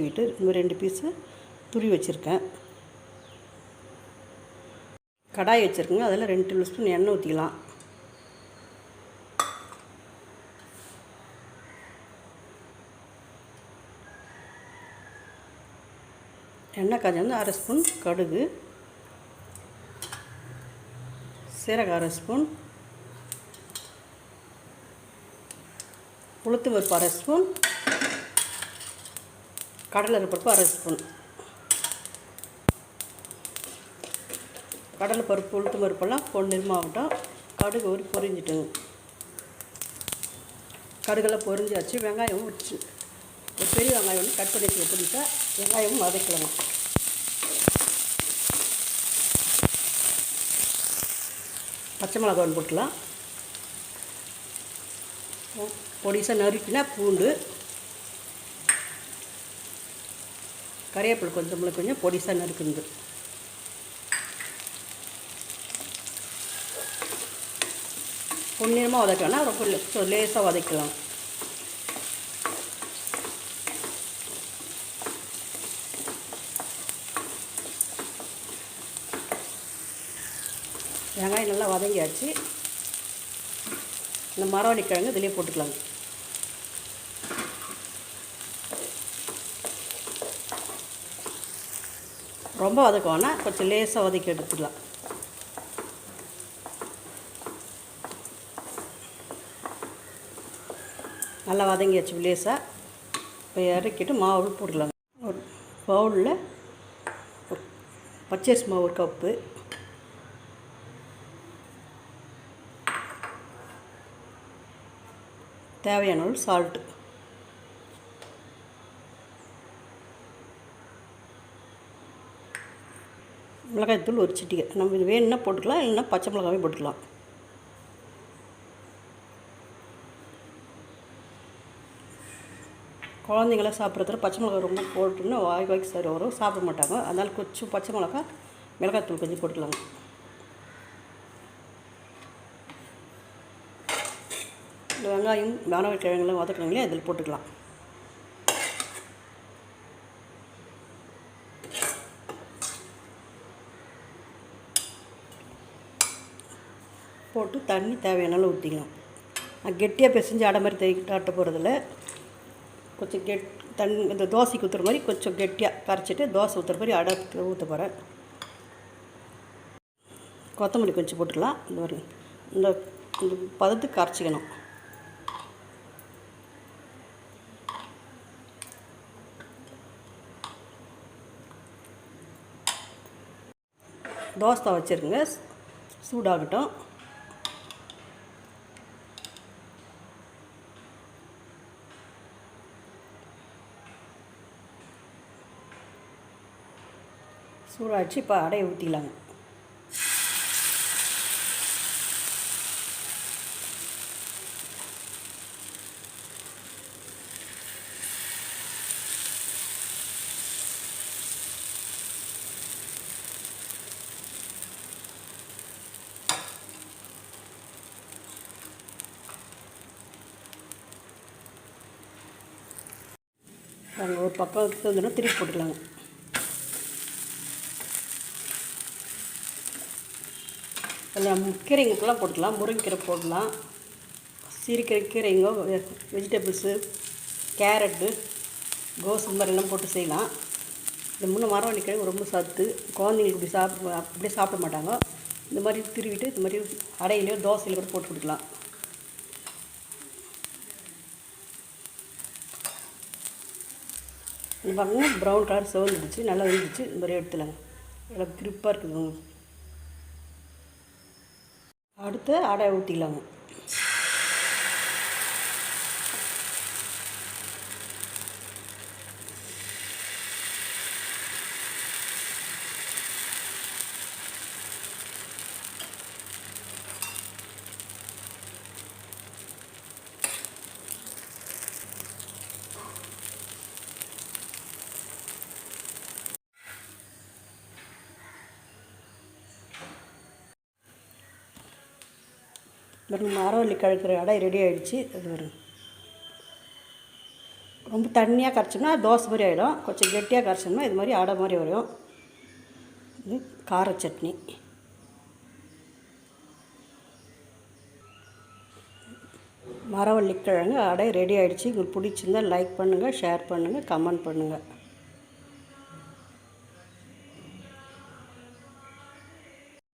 விட்டு இந்த ரெண்டு பீஸு துரி வச்சுருக்கேன். கடாய் வச்சுருக்கேங்க. அதில் ரெண்டு டேபிள் ஸ்பூன் எண்ணெய் ஊற்றிக்கலாம். எண்ணெய் காய்ச்சி வந்து அரை ஸ்பூன் கடுகு சீரகம் அரை ஸ்பூன் உளுத்து பருப்பு அரை ஸ்பூன் கடலை பருப்பு அரை ஸ்பூன். கடலை பருப்பு உளுத்து பருப்பெல்லாம் பொன்னிறமாகட்டும் கடுகு ஒரு பொரிஞ்சிட்டுங்க. கடுகெல்லாம் பொரிஞ்சாச்சு. வெங்காயம் உரிச்சு ஒரு பெரிய வெங்காயம் வந்து கட் பண்ணி வச்சு பிடிச்சா வெங்காயமும் வதக்கலாம் பச்சை மிளகா ஒன்று போட்டுக்கலாம். பொடிசாக நறுக்கினா பூண்டு கறிவேப்பிலை கொஞ்சம் கொஞ்சம் பொடிசாக நறுக்குது பொன்னிறமாக வதக்கலாம் ரொம்ப லேசாக வதக்கலாம். வெங்காயம் நல்லா வதங்கியாச்சு. இந்த மரவள்ளி கிழங்கு இதிலே போட்டுக்கலாங்க ரொம்ப வதக்க வேணாம் கொஞ்சம் லேசாக வதக்கி எடுத்துக்கலாம். நல்லா வதங்கி வச்சு லேசாக இப்போ இறக்கிட்டு மாவு போட்டுக்கலாம். ஒரு பவுலில் பச்சரிசி மாவு ஒரு கப்பு. தேவையான அளவு சால்ட்டு மிளகாய்த்தூள் ஒரு சிட்டிகை. நம்ம இது வேணும்னா போட்டுக்கலாம் இல்லைன்னா பச்சை மிளகாவே போட்டுக்கலாம். குழந்தைங்களாம் சாப்பிட்றதுல பச்சை மிளகா ரொம்ப போட்டுன்னா வாய் வாய்க்கு சரி வரும். சாப்பிட மாட்டாங்க. அதனால் கொஞ்சம் பச்சை மிளகா மிளகாய்த்தூள் கொஞ்சம் போட்டுக்கலாங்க. இந்த வெங்காயம் வானவ கிழங்குலாம் வதக்குறாங்களே அதில் போட்டுக்கலாம். போட்டு தண்ணி தேவையான அளவு ஊற்றிக்கலாம் நான் கெட்டியாக பிசைஞ்சு அடை மாதிரி தேய்க்கிட்டு ஆட்ட போகிறதில்ல கொஞ்சம் கெட் தண்ணி இந்த தோசைக்கு ஊற்றுற மாதிரி கொஞ்சம் கெட்டியாக கரைச்சிட்டு தோசை ஊற்றுற மாதிரி அடை ஊற்ற போகிறேன் கொத்தமல்லி கொஞ்சம் போட்டுக்கலாம். இந்த மாதிரி இந்த இந்த பதத்துக்கு கரைச்சிக்கணும். தோசை வச்சுருங்க. சூடாகட்டும். சூடாச்சு இப்போ அடையை ஊற்றிக்கலாங்க அங்கே ஒரு பக்கம் வந்துன்னா திருப்பி போட்டுக்கலாங்க. அதில் கீரைங்களுக்கெல்லாம் போட்டுக்கலாம். முருங்கைக்கீரை போடலாம். சீரிக்கிற கீரைங்க வெஜிடபிள்ஸு கேரட்டு கோஸ் எல்லாம் போட்டு செய்யலாம். இந்த முன்ன மரம் கிழங்கு ரொம்ப சத்து. குழந்தைங்களுக்கு இப்படி சாப்பிட அப்படியே சாப்பிட மாட்டாங்க. இந்த மாதிரி திருவிட்டு இந்த மாதிரி அடையிலையோ தோசையில கூட போட்டு கொடுக்கலாம். இது பாருங்க ப்ரௌன் கலர் சிவந்துடுச்சு. நல்லா வந்துடுச்சு. இந்த மாதிரி எடுத்துலாங்க நல்லா கிரிப்பாக இருக்குதுங்க அடுத்து அடை ஊற்றிக்கலாங்க பாருங்க மரவள்ளி கழுக்கிற அடை ரெடி ஆகிடுச்சு அது வரும் ரொம்ப தண்ணியாக கரைச்சோம்னா தோசை மாதிரி ஆகிடும் கொஞ்சம் கெட்டியாக கரைச்சோம்னா இது மாதிரி அடை மாதிரி வரும். இது கார சட்னி. மரவள்ளிக்கிழங்கு அடை ரெடி ஆகிடுச்சு உங்களுக்கு பிடிச்சிருந்தா லைக் பண்ணுங்கள் ஷேர் பண்ணுங்கள் கமெண்ட் பண்ணுங்கள்